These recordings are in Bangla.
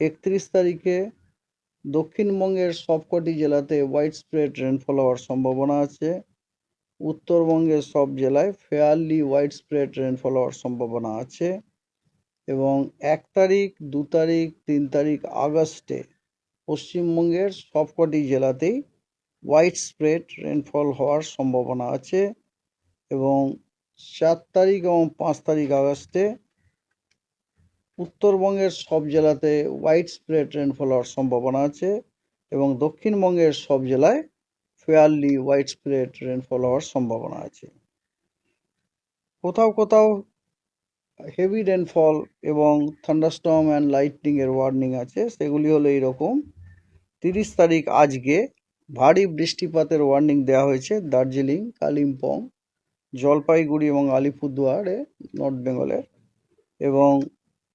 একত্রিশ তারিখে দক্ষিণবঙ্গের সবকটি জেলাতে হোয়াইট স্প্রেড রেনফল হওয়ার সম্ভাবনা আছে। উত্তরবঙ্গের সব জেলায় ফেয়ারলি হোয়াইট স্প্রেড রেনফল হওয়ার সম্ভাবনা আছে এবং এক তারিখ, দু তারিখ, তিন তারিখ আগস্টে পশ্চিমবঙ্গের সবকটি জেলাতেই হোয়াইট স্প্রেড রেনফল হওয়ার সম্ভাবনা আছে এবং চার তারিখ এবং পাঁচ তারিখ আগস্টে উত্তরবঙ্গের সব জেলাতে হোয়াইট স্প্রেড রেনফল হওয়ার সম্ভাবনা আছে এবং দক্ষিণবঙ্গের সব জেলায় ফেয়ারলি হোয়াইট স্প্রেড রেনফল হওয়ার সম্ভাবনা আছে। কোথাও কোথাও হেভি রেনফল এবং থান্ডারস্টর্ম অ্যান্ড লাইটনিংয়ের ওয়ার্নিং আছে, সেগুলি হলো এইরকম। তিরিশ তারিখ আজকে ভারী বৃষ্টিপাতের ওয়ার্নিং দেওয়া হয়েছে দার্জিলিং, কালিম্পং, জলপাইগুড়ি এবং আলিপুরদুয়ারে, নর্থ বেঙ্গলের। এবং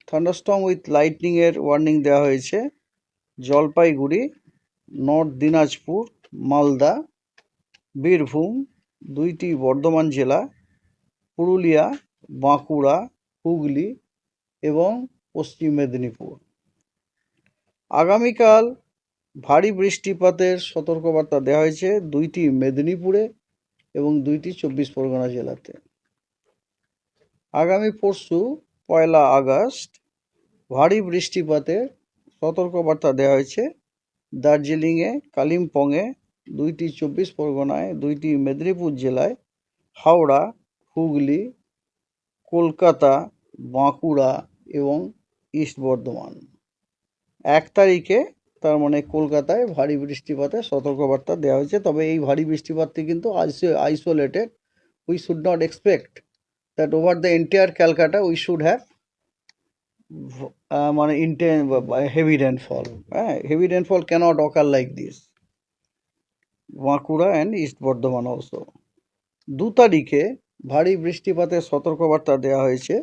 থান্ডারস্টর্ম উইথ লাইটনিংয়ের ওয়ার্নিং দেওয়া হয়েছে। জলপাইগুড়ি নর্থ দিনাজপুর, মালদা, বীরভূম, দুইটি বর্ধমান জেলা, পুরুলিয়া, বাঁকুড়া, হুগলি এবং পশ্চিম মেদিনীপুর। আগামীকাল ভারী বৃষ্টিপাতের সতর্কবার্তা দেওয়া হয়েছে দুইটি মেদিনীপুরে এবং দুইটি চব্বিশ পরগনা জেলাতে। আগামী পরশু পয়লা আগস্ট, ভারী বৃষ্টিপাতের সতর্কবার্তা দেওয়া হয়েছে। দার্জিলিংয়ে, কালিম্পংয়ে দুইটি চব্বিশ পরগনায়, দুইটি মেদিনীপুর জেলায় হাওড়া, হুগলি, কলকাতা, বাঁকুড়া এবং ইস্ট বর্ধমান। এক তারিখে তার মানে কলকাতায় ভারী বৃষ্টিপাতের সতর্কবার্তা দেওয়া হয়েছে। তবে এই ভারী বৃষ্টিপাতটি কিন্তু isolated we should not expect that over the entire Calcutta we should have মানে ইন্টেন হেভি রেনফল হ্যাঁ heavy rainfall cannot occur like this Bankura and east Bardhaman also দু তারিখে ভারী বৃষ্টিপাতের সতর্কবার্তা দেওয়া হয়েছে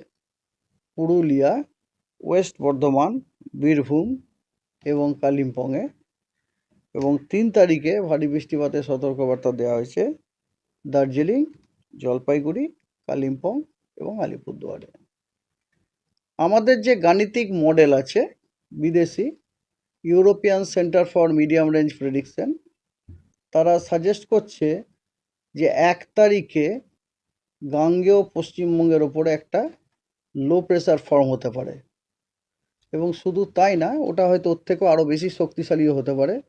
পুরুলিয়া ওয়েস্ট বর্ধমান বীরভূম এবং কালিম্পংয়ে। এবং তিন তারিখে ভারী বৃষ্টিপাতের সতর্কবার্তা দেওয়া হয়েছে দার্জিলিং, জলপাইগুড়ি কালিম্পং এবং আলিপুরদুয়ারে। আমাদের যে গাণিতিক মডেল আছে, বিদেশি, European centre for medium range prediction, তারা সাজেস্ট করছে যে এক তারিখে গাঙ্গেয় পশ্চিমবঙ্গের ওপরে একটা লো প্রেসার ফর্ম হতে পারে। এবং শুধু তাই না, ওটা হয়তো ওর থেকেও আরও বেশি শক্তিশালীও হতে পারে।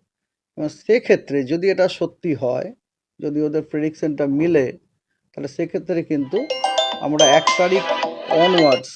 এবং সেক্ষেত্রে যদি এটা সত্যি হয়, যদি ওদের প্রেডিকশনটা মিলে তাহলে সেক্ষেত্রে কিন্তু আমরা এক তারিখ অনওয়ার্ডস